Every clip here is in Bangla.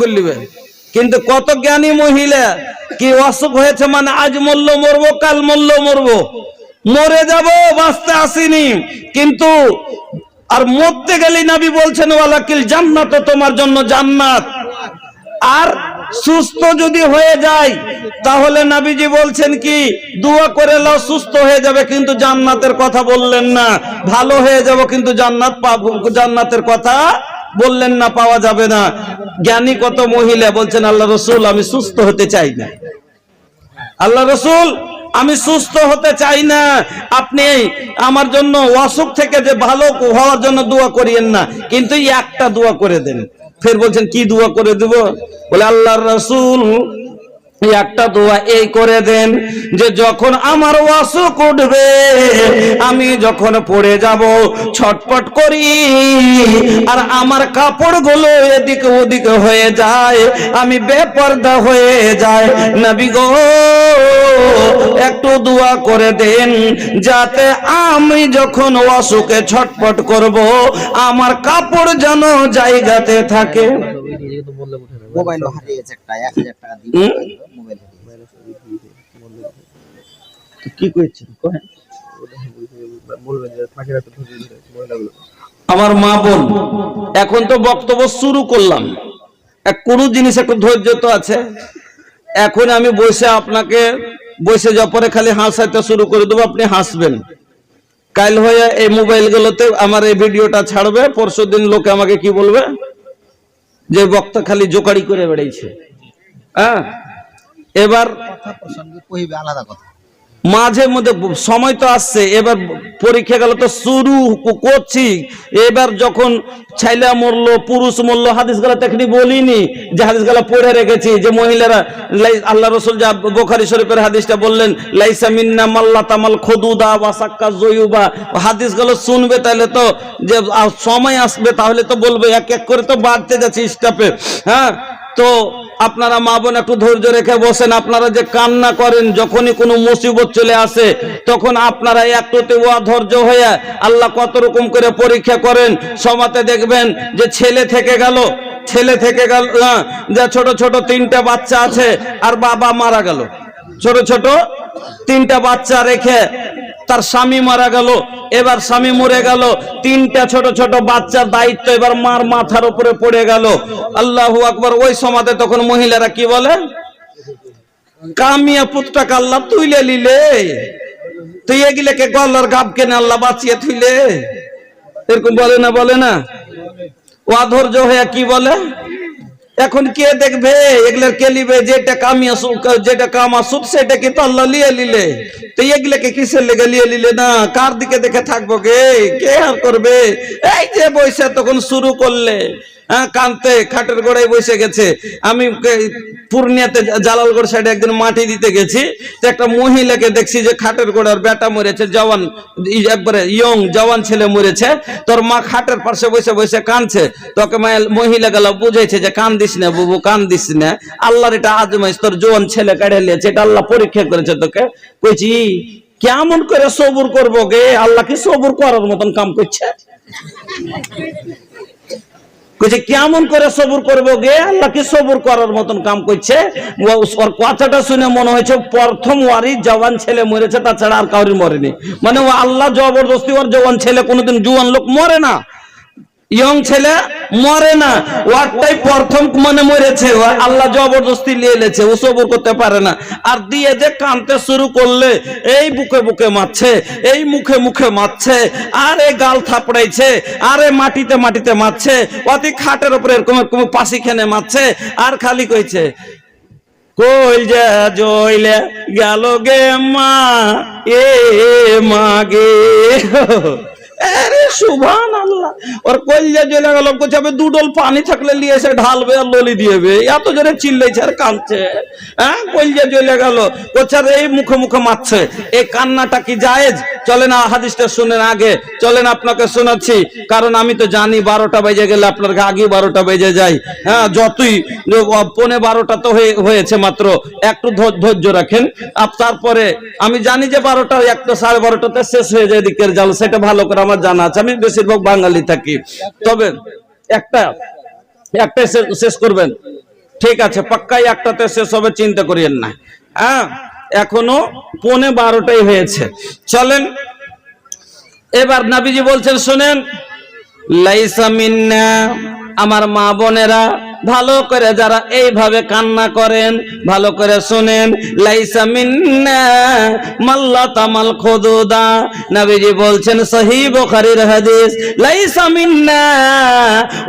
করলিবে কিন্তু কত জ্ঞানী মহিলা কি অসুখ হয়েছে মানে আজ মরলো, মরবো, কাল মরলো, মরবো। মরে যাব, বাঁচতে আসিনি। কিন্তু আর মরতে গেলে নাবি বলছেন, ওয়ালাকিল জান্নাত তোমার জন্য জান্নাত। আর সুস্থ যদি হয়ে যায়, তাহলে নাবিজি বলছেন কি, দোয়া করে লাও সুস্থ হয়ে যাবে। কিন্তু জান্নাতের কথা বললেন না। ভালো হয়ে যাব, কিন্তু জান্নাত জান্নাতের কথা বললেন না, পাওয়া যাবে না। জ্ঞানী কত মহিলা বলছেন, আল্লাহ রসুল, আমি সুস্থ হতে চাই না। আল্লাহ রসুল, আমি সুস্থ হতে চাই না। আপনি আমার জন্য অসুখ থেকে যে ভালো হওয়ার জন্য দোয়া করিয়েন না, কিন্তু একটা দোয়া করে দেন। ফের বলছেন, কি দোয়া করে দেব? বলে, আল্লাহ রসুল একটা দোয়া এই করে দেন যে যখন আমার অসুখ উঠবে, আমি যখন পড়ে যাব, ছটপট করি। আর আমার কাপড়গুলো এদিকে ওদিকে হয়ে যায়, আমি বেপর্দা হয়ে যায় নবী গো, একটু দোয়া করে দেন যাতে আমি যখন অসুখে ছটপট করব, আমার কাপড় যেন জায়গাতে থাকে। মোবাইলও হারিয়েছে একটা এক হাজার টাকা দিয়ে মোবাইল হারিয়েছে কি কইছেন? আমার মা বোন এখন তো বক্তব্য শুরু করলাম। এক কোন জিনিস একটু ধৈর্য তো আছে। এখন আমি বসে আপনাকে বসে যাওয়ার পরে খালি হাসাইতে শুরু করে দেবো আপনি হাসবেন। কাল হয়ে এই মোবাইল গুলোতে আমার এই ভিডিওটা ছাড়বে পরশু দিন লোকে আমাকে কি বলবে? যে বক্তা খালি জোকারি করে বেড়াইছে হ্যাঁ? এবার আলাদা কথা। মাঝে মধ্যে সময় তো আসছে, এবার পরীক্ষা গেল তো শুরু করছি। এবার যখন ছাইলা মরলো, পুরুষ মরলো, হাদিস গালা তেখনি বলিনি যে হাদিস গালা পড়ে রেখেছি, যে মহিলারা আল্লাহ রসুল যা বোখারি শরীফের হাদিসটা বললেন, লাইসা মিন্না মাল্লা তামাল খদুদা ওয়াসাক্কা জয়ুবা। হাদিসগুলো শুনবে তাহলে তো যে সময় আসবে তাহলে তো বলবে, এক এক করে তো বাড়তে যাচ্ছে স্টাফে। হ্যাঁ? তো আপনারা মা বোন একটু ধৈর্য রেখে বসেন। আপনারা যে কান্না করেন, যখনই কোনো মুসিবত চলে আসে, তখন আপনারা একটুতে অধৈর্য হয়ে আল্লাহ কত রকম করে পরীক্ষা করেন। সমাতে দেখবেন যে ছেলে থেকে গেল, ছেলে থেকে গেল যে ছোট ছোট তিনটা বাচ্চা আছে, আর বাবা মারা গেল। ছোট ছোট তিনটা বাচ্চা রেখে তার স্বামী মারা গেল, এবার স্বামী মরে গেল, তিনটা ছোট ছোট বাচ্চার দায়িত্ব এবার মার মাথার উপরে পড়ে গেল। আল্লাহু আকবার, ওই সমাজে তখন মহিলারা কি বলে? কামিয়া পুত্রটা আল্লাহ তুইলে লিলে তুই এগুলে কে গল্লার গাব কেনে আল্লাহ বাঁচিয়ে থুইলে? এরকম বলে না বলে না? ও হয়ে কি বলে? এখন কে দেখবে? এগুলো কে লিবে? যেটা কামি যেটা কাম আসুক সেটা কি তো আল্লাহ লিয়ে লিলে। তো এগুলাকে কিসের লেগে লিয়ে লিলে না? কার দিকে দেখে থাকব গে? কে আর করবে? এই যে বৈশা তখন শুরু করলে। কানতে, খাটের গোড়ায় বসে গেছে। আমি পূর্ণিয়াতে জালালগড় সাইডে একদিন মাটি দিতে গেছি। তো একটা মহিলাকে দেখছি যে খাটের গোড়ার বেটা মরেছে, জওয়ান একবারে ইয়ং জওয়ান ছেলে মরেছে। তোর মা খাটের পাশে বসে বসে কানছে তোকে মহিলা গেল বুঝেছে যে কান দিস না বুবু কান দিস না। আল্লাহর এটা আজমাইশ তোর জোয়ান ছেলে কাড়ে নিয়েছে, এটা আল্লাহ পরীক্ষা করেছে তোকে। কইছি কেমন করে সবুর করব গে? আল্লাহ কি সবুর করার মতন কাম করছে? কইছে, কেমন করে সবুর করব গে? আল্লাহ কি সবুর করার মতন কাম করছে ওর কথাটা শুনে মনে হয়েছে, প্রথম ওয়ারি জওয়ান ছেলে মরেছে, তাছাড়া আর কাউরি মরেনি। মানে ও আল্লাহ জবরদস্তি ওর জওয়ান ছেলে কোনোদিন জুয়ান লোক মরে না। ইয়ং ছেলে মরে না। ওয়ারটাই প্রথম মানে মরেছে। আল্লাহ জবরদস্তি এলেছে ও সবর করতে পারে না। আর দিয়ে যে কানতে শুরু করলে, এই বুকে বুকে মারছে, এই মুখে মুখে মারছে, আর এই গাল থাপড়াইছে, আর এই মাটিতে মাটিতে মারছে, অতি খাটের উপরে এরকম এরকম পাশি খেনে মারছে, আর খালি কইছে কই যা জইলে গেল গে মা, এ মা গে। শোনাচ্ছি। কারণ আমি তো জানি বারোটা বেজে গেলে আপনার আগে বারোটা বেজে যায়। হ্যাঁ যতই পনে বারোটা তো হয়ে- হয়েছে মাত্র। একটু ধৈর্য রাখেন। তারপরে আমি জানি যে বারোটা, একটা সাড়ে বারোটাতে শেষ হয়ে যায় দিকের জাল। সেটা ভালো করে আমার জানা আছে, আমি বেশিরভাগ বাঙালি থাকি। তবে একটা, একটাই শেষ করবেন। ঠিক আছে, পাক্কাই একটাতে শেষ হবে, চিন্তা করিয়েন না। হ্যাঁ এখনও পনে বারোটাই হয়েছে। চলেন, এবার নাবিজি বলছেন, শোনেন, লাইসা মিন্না, আমার মা বোনেরা ভালো করে যারা এইভাবে কান্না করেন, ভালো করে শুনেন, লাইসা মিন্না মাল্লা তামাল নবীজি বলছেন, সহি বুখারীর হাদিস, লাইসা মিন্না,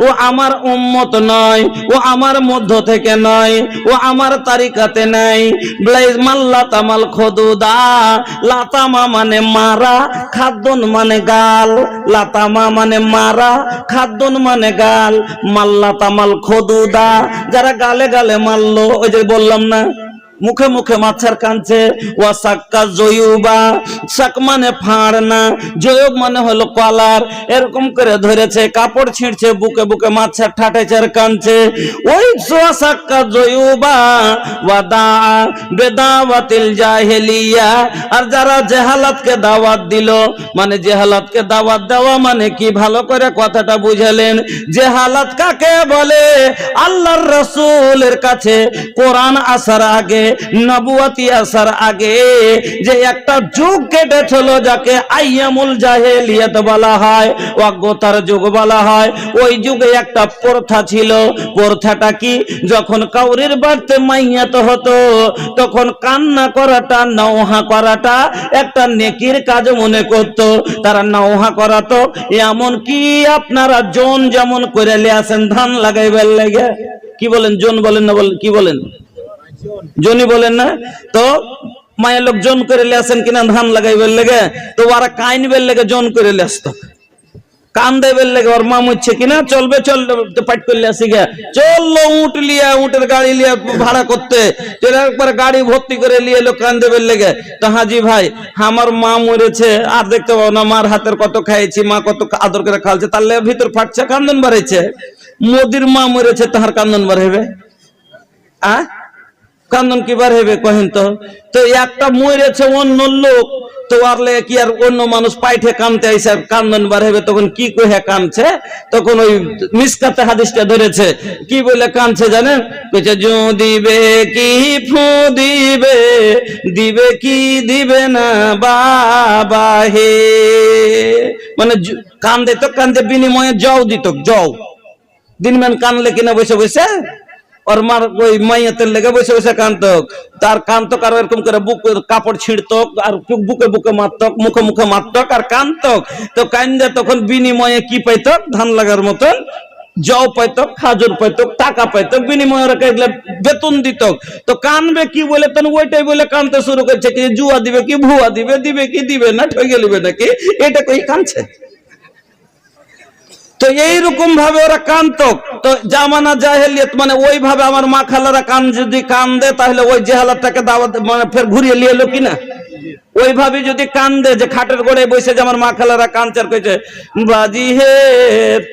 ও আমার উম্মত নয়, ও আমার মধ্য থেকে নয়, ও আমার তারিকাতে নাই। ব্লাইজ মাল্লা তামাল লাতামা মানে মারা, খাদ্যন মানে গাল, লাতামা মানে মারা, খাদ্যন মানে গাল মাল্লা তামাল যারা গালে গালে মারলো ওই যে বললাম না মুখে মুখে মাছের কাঁদছে ওয়া সাক্কা জয়ুবা, সাক মানে ফাড় না, জয়ব মানে হলো কলার, এরকম করে ধরেছে, কাপড় ছিঁড়ছে, বুকে বুকে মাছের ঠাটেছে কাঁদছে ওই সাক্কা জয়ুবা জাহেলিয়া, আর যারা জেহালাতকে দাওয়াত দিল মানে জেহালাতকে দাওয়াত দেওয়া মানে কি? ভালো করে কথাটা বুঝালেন, জেহালাত কাকে বলে? আল্লাহর রসুলের কাছে কোরআন আসার আগে নবুয়াতি আসার আগে যে একটা যুগ কেটেছিল যাকে আইয়ামুল জাহেলিয়াত বলা হয়, অজ্ঞতার যুগ বলা হয়। ওই যুগে একটা প্রথা ছিল। প্রথাটা কি? যখন কাউরির মাইয়াত হতো, তখন কান্না করাটা নৌহা করাটা একটা নেকির কাজ মনে করত। তারা নৌহা করাতো। এমন কি আপনারা জন যেমন করে লিয়াছেন, ধান লাগাইবার লেগে? কি বলেন? জন বলেন না বলেন? কি বলেন? জনি বলেন না, তো মায়ের লোক জন করে লিয়াছেন কিনা, ধান লাগাইবার লেগে, তো ওরা কাইনবের লেগে জন করে লিয়াসতো কান ওর মা মুচ্ছে কিনা, চলবে লিয়া গাড়ি লিয়া ভাড়া করতে গাড়ি ভর্তি করে লিয়ে কান লেগে। তো হাজি ভাই, আমার মা মরেছে, আর দেখতে পাবো না, মার হাতের কত খাইছি, মা কত আদর করে খালছে তার ভিতর ফাটছে, কান্দন বাড়াইছে। মোদির মা মরেছে, তাহার কান্দন বাড়াইবে। আ? কান্দন কি বার হবে কহেন তো? তো একটা মরেছে অন্য লোক, তো আর কি আর অন্য মানুষ পাইঠে কানতে আইসে, কান্দন বার হবে তখন কি কহে কানছে? তখন ওই মিসকাতে হাদিসটা ধরেছে, কি বলে কানছে জানেন? কইছে, জু দিবে কি, ফু দিবে দিবে কি, দিবে না বাবা হে। মানে কান্দে তো কান্দে বিনিময়ে জও দিত জও। দিনম্যান কানলে কিনা বসে বসে ওর মার ওই মাইয়াতের লেগে বসে বসে কান্তক তার কান্তক আর এরকম করে বুক কাপড় ছিঁড়তক আর বুকে বুকে মারতক মুখে মুখে মারতক আর কান্তক তো কান্দে তখন বিনিময়ে কি পাইতক ধান লাগার মতন জও পাইতক খাজুর পাইতক টাকা পাইতক বিনিময়ে ওরা এগুলা বেতন দিতক তো কানবে কি বলে তখন ওইটাই বলে কানতে শুরু করছে কি জুয়া দিবে কি ভুয়া দিবে দিবে কি দিবে না ঠকে দিবে নাকি এটা কই কানছে তো এইরকম ভাবে ওরা কান্তক তো জামানা জাহেলিয়ত মানে ওইভাবে আমার মা খালারা কান যদি কান দে তাহলে ওই জেহালাতটাকে দাওয়াত মানে ফের ঘুরিয়ে নিয়ে এলো কিনা? ওইভাবে যদি কান দে যে খাটের গোড়ায় বসে যে আমার মা খালারা কানচার কইছে, বাজি হে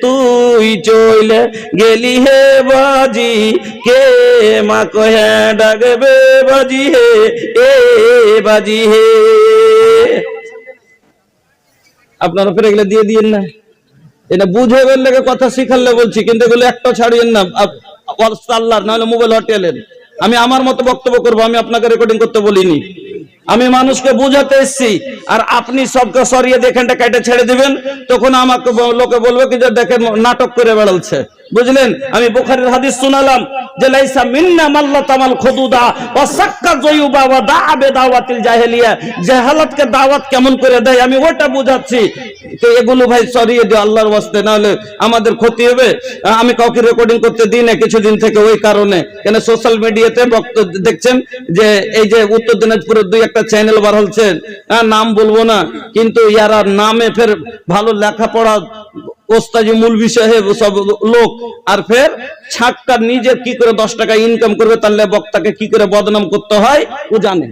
তুই চইলে গেলি হে বাজি, কে মা কহে ডাকবে বাজি হে, এ বাজি হে? আপনারা ফের এগুলো দিয়ে দিয়েন না। এটা বুঝে বললে কথা শিখালে বলছি, কিন্তু এগুলো একটা ছাড়িয়েন না। আল্লাহ নাহলে মোবাইল হোটেলের আমি আমার মতো বক্তব্য করব, আমি আপনাকে রেকর্ডিং করতে বলিনি। আমি মানুষকে বুঝাতে এসেছি, আর আপনি সবকে সরিয়ে দেখেনটা কেটে ছেড়ে দিবেন, তখন আমাকে লোকে বলবে কি যে দেখেন নাটক করে বেড়ালছে বুঝলেন? আমি বুখারীর হাদিস শুনালাম যে, লাইসা মিন্না মাল্লা তামাল খুদুদা ওয়া সাক্কা জয়ুবা ওয়া দাআ বিদাওয়াতিল জাহেলিয়া। জাহালাতকে দাওয়াত কেমন করে দেয়, আমি ওটা বুঝাচ্ছি। তো এগুলো ভাই সরিয়ে দিও আল্লাহর ওয়াস্তে না হলে আমাদের ক্ষতি হবে। আমি কাউকে রেকর্ডিং করতে দিই না কিছুদিন থেকে ওই কারণে। কেন সোশ্যাল মিডিয়াতে বক্তব্য দেখছেন যে, এই যে উত্তর দিনাজপুরের দুই একটা চ্যানেল বার হচ্ছে হ্যাঁ, নাম বলব না কিন্তু ইয়ারা নামে ফের ভালো লেখাপড়া ওস্তাজি মূল বিষয়ে সব লোক আর ফের ছাটটা নিজের কি করে দশ টাকা ইনকাম করবে তাহলে বক্তাকে কি করে বদনাম করতে হয় ও জানে।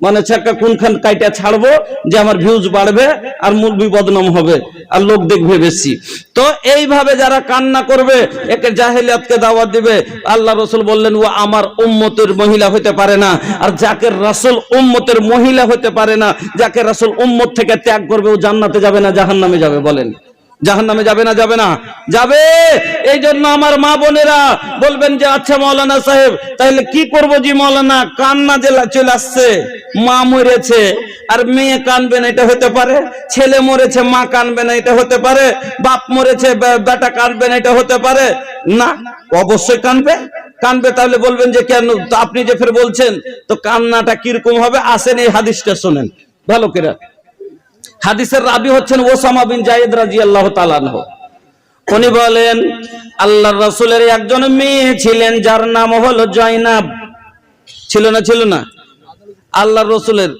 মানে ছাক্কা কোনখান কাইটা ছাড়বো যে আমার ভিউজ বাড়বে আর মুরবি বদনাম হবে আর লোক দেখবে বেশি। তো এইভাবে যারা কান্না করবে, একে জাহেলিয়াতকে দাওয়াত দিবে, আল্লাহ রসুল বললেন ও আমার উম্মতের মহিলা হতে পারে না। আর যাকে রাসূল উম্মতের মহিলা হতে পারে না, যাকে রাসূল উম্মত থেকে ত্যাগ করবে, ও জান্নাতে যাবে না, জাহান্নামে যাবে, বলেন। জাহান নামে যাবে না যাবে না। যাবে! এই জন্য আমার মা বোনেরা বলবেন যে আচ্ছা মৌলানা সাহেব তাহলে কি করব জি মৌলানা? কান্না যে চলে আসছে, মা মরেছে, আর মেয়ে কানবে না, এটা হতে পারে? ছেলে মরেছে, মা কানবে না, এটা হতে পারে? বাপ মরেছে বেটা কানবে না, এটা হতে পারে? না, অবশ্যই কানবে। কানবে তাহলে বলবেন যে, কেন? আপনি যে ফের বলছেন, তো কান্নাটা কীরকম হবে? আসেন এই হাদিসটা শোনেন। ভালো করে। হাদিসের রাবি হচ্ছেন ওসামা বিন জায়েদ রাদিয়াল্লাহু তাআলা আনহু। উনি বলেন, আল্লাহর রসুলের একজন মেয়ে ছিলেন, যার নাম হলো জয়নাব। ছিল না ছিল না? আল্লাহ রসুলের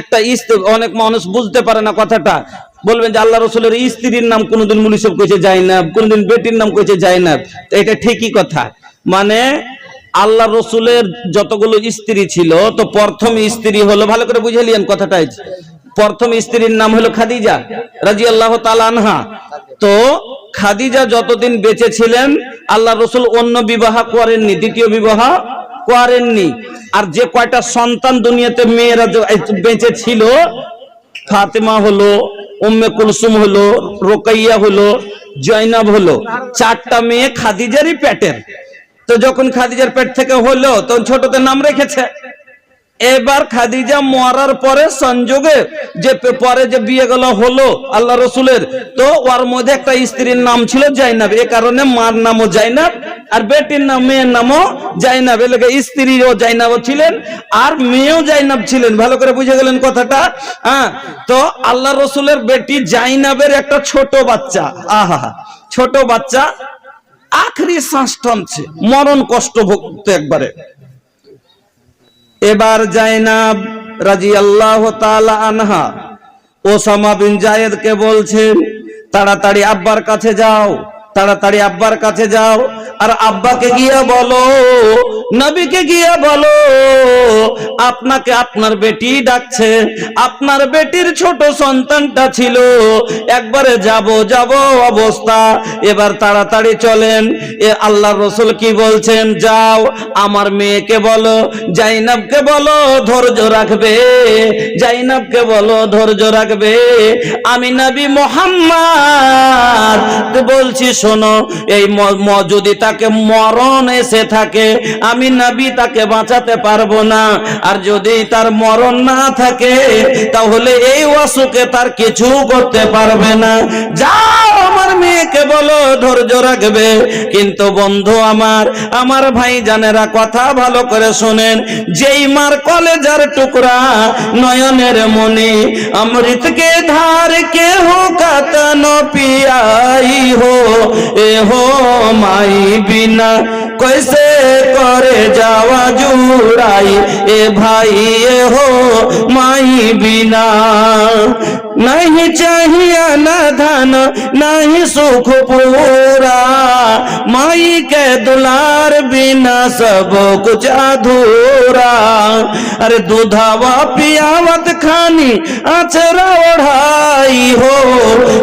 একটা স্ত্রী অনেক মানুষ বুঝতে পারে না কথাটা। বলবেন যে আল্লাহ রসুলের স্ত্রীর নাম কোনোদিন মুনিসব কইছে জাইনাব কোনোদিন বেটির নাম কইছে জাইনাব তো এটা ঠিকই কথা। মানে আল্লাহ রসুলের যতগুলো স্ত্রী ছিল, তো প্রথম স্ত্রী হলো, ভালো করে বুঝে লিয়েন কথাটা প্রথম স্ত্রীর নাম হলো খাদিজা রাজি আল্লাহ আনহা। তো খাদিজা যতদিন বেঁচে ছিলেন, আল্লাহ রসুল অন্য বিবাহ করেননি, দ্বিতীয় বিবাহ করেননি। আর যে কয়টা সন্তান দুনিয়াতে মেয়েরা বেঁচে ছিল, ফাতেমা হলো, উম্মে কুলসুম হলো, রোকাইয়া হলো, জয়নাব হলো, চারটা মেয়ে খাদিজারই পেটের। তো যখন খাদিজার পেট থেকে হলো, তখন ছোটতে নাম রেখেছে। এবার খাদিজা মরার পরে সংযোগে যে পরে যে বিয়ে গুলো, হলো আল্লাহ রসুলের। তো ওর মধ্যে একটা স্ত্রীর নাম ছিল জাইনাব। এ কারণে মার নামও জাইনাব আর বেটির নাম, মেয়ের নামও জাইনাব। এলাকা স্ত্রীও জাইনাবও ছিলেন আর মেয়েও জাইনাব ছিলেন। ভালো করে বুঝে গেলেন কথাটা? হ্যাঁ? তো আল্লাহ রসুলের বেটি জাইনাবের একটা ছোট বাচ্চা। আহা, ছোট বাচ্চা। আখরি শ্বাস টানছে। মরণ কষ্ট ভুগতে একবারে। এবার জাইনাব রাজি আল্লাহ আনহা ওসামা বিন জায়েদকে বলছেন তাড়াতাড়ি আব্বার কাছে যাও, তাড়াতাড়ি আব্বার কাছে যাও। আর আব্বাকে গিয়ে বলো, নবীকে গিয়ে বলো, আপনাকে আপনার বেটি ডাকছে। আপনার বেটির ছোট সন্তানটা ছিল। একবারে যাব যাব অবস্থা। এবার তাড়াতাড়ি চলেন। এ আল্লাহ রসুল কি বলছেন? যাও, আমার মেয়েকে বলো, জাইনাবকে বলো, ধৈর্য রাখবে। জাইনাবকে বলো, ধৈর্য রাখবে। আমি নবী মোহাম্মদ, বলছি শোনো, এই যদি তাকে মরণ এসে থাকে, আমি নবী তাকে বাঁচাতে পারব না। আর যদি তার মরণ না থাকে, তাহলে এই অসুখে তার কিছু করতে পারবে না। যাও আমার মেয়েকে বলো, ধৈর্য রাখবে। কিন্তু বন্ধু আমার আমার ভাই জানেরা কথা ভালো করে শোনেন। যেই মার কলেজার টুকরা নয়নের মনে অমৃতকে ধার কে হো কাতন পিয়াই হো, এ হো মাই বিনা कैसे করে যাওয়া জুড়াই এ ভাই এ হো মাই বিনা नहीं चाहिए न धन, नहीं सुख पूरा। माई के दुलार बिना सब कुछ अधूरा। अरे दूधावा पियावत खानी, अचरा ओढ़ाई हो।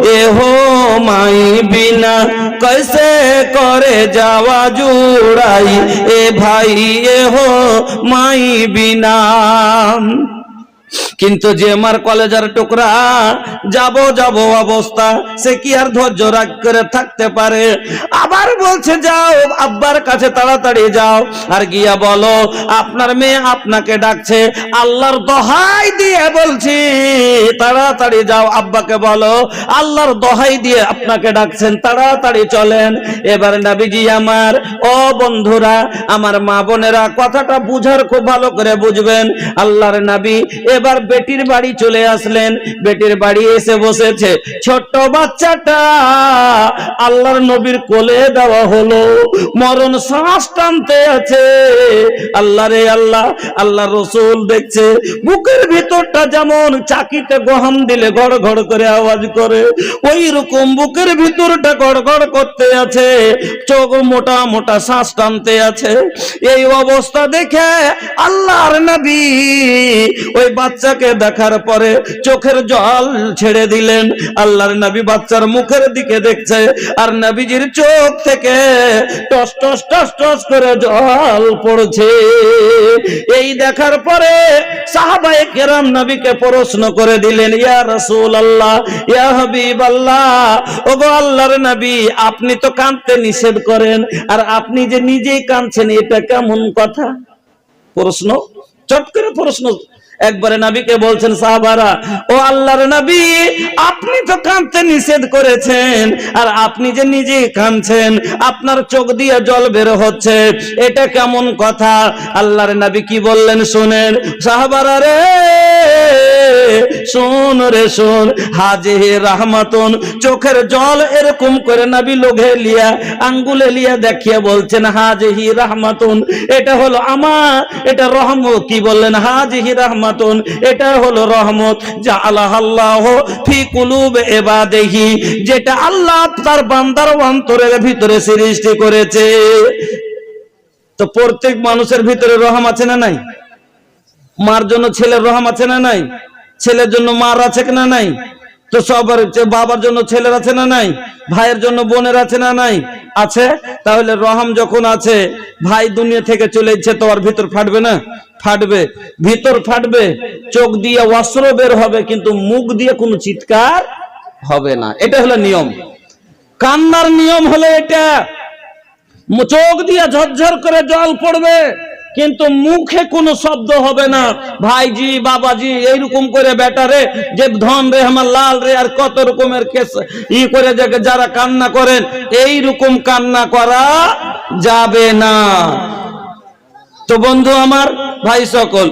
ए हो माई बिना कैसे करे जावा जुड़ाई? ए भाई ए हो माई बिना। কিন্তু যে আমার কলেজের টুকরা, যাব যাব অবস্থা, সে কি আর ধৈর্য রাগ করে থাকতে পারে? আবার বলছে, যাও, আব্বার কাছে তাড়াতাড়ি যাও। আর গিয়া বলো, আপনার মেয়ে আপনাকে ডাকছে, আল্লাহর দহাই দিয়ে বলছি, তাড়াতাড়ি যাও। আব্বাকে বলো, আল্লাহর দহাই দিয়ে আপনাকে ডাকছেন, তাড়াতাড়ি চলেন। এবার নাবিজি আমার, ও বন্ধুরা, আমার মা বোনেরা, কথাটা বুঝার খুব ভালো করে বুঝবেন। আল্লাহর নাবি এবার বেটির বাড়ি চলে আসলেন। বেটির বাড়ি এসে বসেছে। ছোট্ট বাচ্চাটা আল্লাহর নবীর কোলে দেওয়া হলো। মরণ শ্বাস টানতে আছে। আল্লাহ রে আল্লাহ আল্লাহ রসুল দেখছে, বুকের ভিতরটা যেমন চাকিতে গহম দিলে ঘড় ঘড় করে আওয়াজ করে ওই রকম বুকের ভিতরটা গড় গড় করতে আছে। চোখ মোটা মোটা শ্বাস টানতে আছে। এই অবস্থা দেখে আল্লাহর নবী ওই বাচ্চাকে বাচ্চাকে দেখার পরে চোখের জল ছেড়ে দিলেন। আল্লাহর নবী বাচ্চার মুখের দিকে দেখছে আর নবীজির চোখ থেকে টস টস টস টস করে জল পড়ছে। এই দেখার পরে সাহাবায়ে কেরাম নবীকে প্রশ্ন করে দিলেন, ইয়া রাসূল আল্লাহ ইয়া হাবিব আল্লাহ ওগো আল্লাহর নবী, আপনি তো কাঁদতে নিষেধ করেন আর আপনি যে নিজেই কাঁদছেন, এটা কেমন কথা? প্রশ্ন, চট করে প্রশ্ন একবারে নবীকে বলছেন, সাহাবারা, ও আল্লাহর নবী, আপনি তো কাঁদতে নিষেধ করেছেন, আর আপনি যে নিজে কাঁদছেন, আপনার চোখ দিয়ে জল বের হচ্ছে, এটা কেমন কথা? আল্লাহর নবী কি বললেন, শুনেন, সাহাবারা রে, শোন রে, শোন হাজে রাহমাতুন, চোখের জল এরকম করে নবী লোঘে লিয়া, আঙ্গুলে লিয়া দেখিয়ে বলছেন, হাজহি রাহমাতুন, এটা হলো আমার, এটা রহমত। কি বললেন, হাজহি রাহমাতুন, এটা হলো রহমত যা আল্লাহ আল্লাহ ফি কুলুব এবাদেহি যেটা আল্লাহ তার বান্দার অন্তরের ভিতরে সৃষ্টি করেছে। তো প্রত্যেক মানুষের ভিতরে রহম আছে না নাই? মার জন্য ছেলের রহম আছে না নাই? ছেলের জন্য মার আছে না নাই? তো সবার বাবার জন্য ছেলের আছে না নাই? ভাইয়ের জন্য বোনের আছে না নাই? আছে? তাহলে রহম যখন আছে, ভাই দুনিয়া থেকে চলে যাচ্ছে তো আর ভিতর ফাটবে না? ফাটবে। ভিতর ফাটবে, চোখ দিয়ে অস্ত্র বের হবে, কিন্তু মুখ দিয়ে কোনো চিৎকার হবে না। এটা হলো নিয়ম। কান্নার নিয়ম হলো এটা। চোখ দিয়ে ঝরঝর করে জল পড়বে। কিন্তু মুখে কোনো শব্দ হবে না। ভাইজি, বাবাজি, এইরকম করে বেটারে যে ধন রে, আমার লাল রে, আর কত রকমের কেস ই করে যারা কান্না করেন এই রকম কান্না করা যাবে না। তো বন্ধু আমার, ভাই সকল,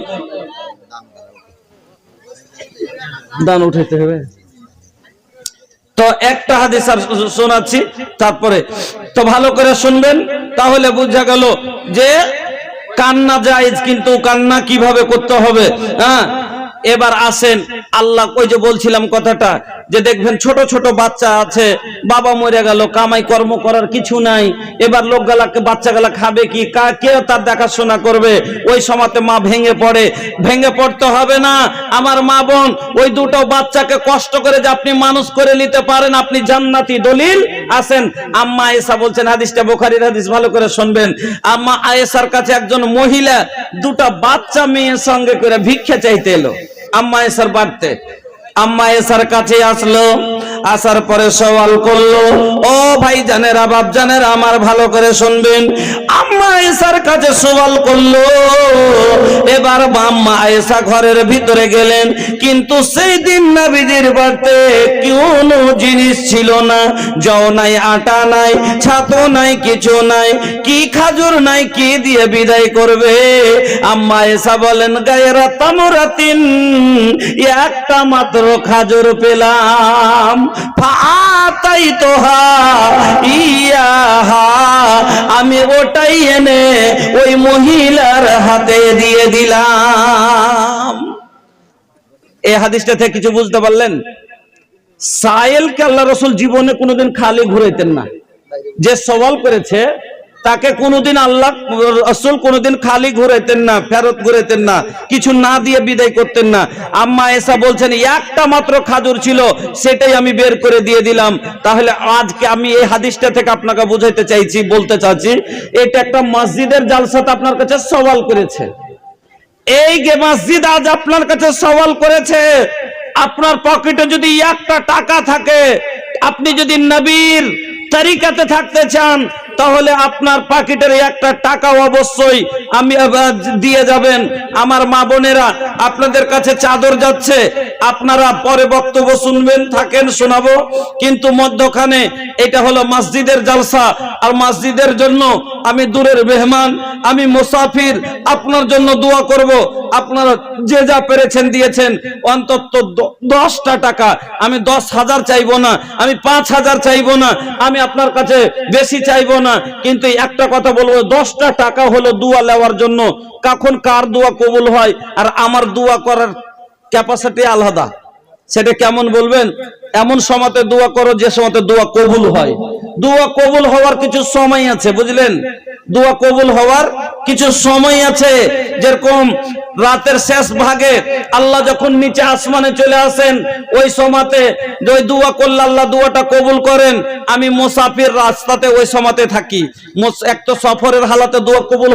দান উঠাইতে হবে। তো একটা হাদিস আর শোনাচ্ছি, তারপরে, তো ভালো করে শুনবেন, তাহলে বোঝা গেল যে কান্না জায়েজ কিন্তু কান্না কীভাবে করতে হবে? হ্যাঁ? এবার আসেন, আল্লাহ ওই যে বলছিলাম কথাটা, যে দেখবেন ছোট ছোট বাচ্চা আছে, বাবা মরে গেল, কামাই কর্ম করার কিছু নাই, এবার লোক গালাকে বাচ্চা গালা খাবে কি, কা- কে তার দেখাশোনা করবে? ওই সময়তে মা ভেঙে পড়ে। ভেঙে পড়তে হবে না, আমার মা বোন, ওই দুটো বাচ্চাকে কষ্ট করে যে আপনি মানুষ করে নিতে পারেন, আপনি জান্নাতি দলিল। আসেন, আম্মা আয়েশা বলছেন, হাদিসটা বোখারির হাদিস, ভালো করে শুনবেন। আম্মা আয়েশার কাছে একজন মহিলা দুটা বাচ্চা মেয়ের সঙ্গে করে ভিক্ষা চাইতে এলো। আম্মা এসার বাড়তে। আম্মা এসার কাছে আসলো, আসার পরে সওয়াল করল, ও ভাই জানেরা বাপ জানেরা আমার ভালো করে শুনবেন। আম্মা এসার কাছে সওয়াল করল, এবার আম্মা এসা ঘরের ভিতরে গেলেন, কিন্তু সেই দিন নাবিদের বাড়তে কোনো জিনিস ছিল না, জও নাই, আটা নাই ছাতো নাই, কিছু নাই, কি খাজুর নাই, কি দিয়ে বিদায় করবে? আম্মা এসা বলেন, গায়েরা তামরাতিন একটা মাত্র খাজুর পেলাম। ফাতাই তোহা ইয়াহা আমি ওটাই এনে ওই মহিলার হাতে দিয়ে দিলাম। এ হাদিসটা থেকে কিছু বুঝতে পারলেন? সায়েলকে আল্লাহ রসুল জীবনে কোনোদিন খালি ঘুরাইতেন না। যে সওয়াল করেছে তাকে কোনোদিন আল্লাহ রসুল কোনোদিন খালি ঘুরাইতেন না, ফেরত ঘুরাইতেন না, কিছু না দিয়ে বিদায় করতেন না। আম্মা এসা বলছেন, একটা মাত্র খাজুর ছিল, সেটাই আমি বের করে দিয়ে দিলাম। তাহলে আজকে আমি এই হাদিসটা থেকে আপনাকে বুঝাইতে চাইছি, বলতে চাচ্ছি, এটা একটা মসজিদের জালসাতে আপনার কাছে সওয়াল করেছে। এই গে মসজিদ আজ আপনার কাছে সওয়াল করেছে, আপনার পকেটে যদি একটা টাকা থাকে, আপনি যদি নবীর তরিকাতে থাকতে চান তাহলে আপনার পকেটের একটা টাকা অবশ্যই আমি দিয়ে যাবেন। আমার মা বোনেরা, আপনাদের কাছে চাদর যাচ্ছে, আপনারা পরে বক্তব্য শুনবেন, থাকেন, শোনাবো। কিন্তু মধ্যখানে এটা হলো মসজিদের জালসা, আর মসজিদের জন্য আমি দূরের মেহমান, আমি মুসাফির, আপনার জন্য দোয়া করব। আপনারা যে যা পেরেছেন, দিয়েছেন, অন্তত দশটা টাকা। আমি দশ হাজার চাইব না, আমি পাঁচ হাজার চাইব না, আমি আপনার কাছে বেশি চাইব না। কিন্তু একটা কথা বলব, দশটা টাকা হলো দোয়া নেওয়ার জন্য। কখন কার দোয়া কবুল হয় আর আমার দোয়া করার ক্যাপাসিটি আলাদা। সেটা কেমন বলবেন? এমন সময়তে দোয়া করো যে সময়তে দোয়া কবুল হয়। দোয়া কবুল হওয়ার কিছু সময় আছে, বুঝলেন? দোয়া কবুল হওয়ার কিছু সময় আছে। যেরকম রাতের শেষ ভাগে আল্লাহ যখন নিচে আসমানে চলে আসেন, ওই সময়তে ওই দোয়া করলে আল্লাহ দোয়াটা কবুল করেন, আমি মুসাফির রাস্তাতে ওই সময়তে থাকি। এক তো সফরের হালাতে দোয়া কবুল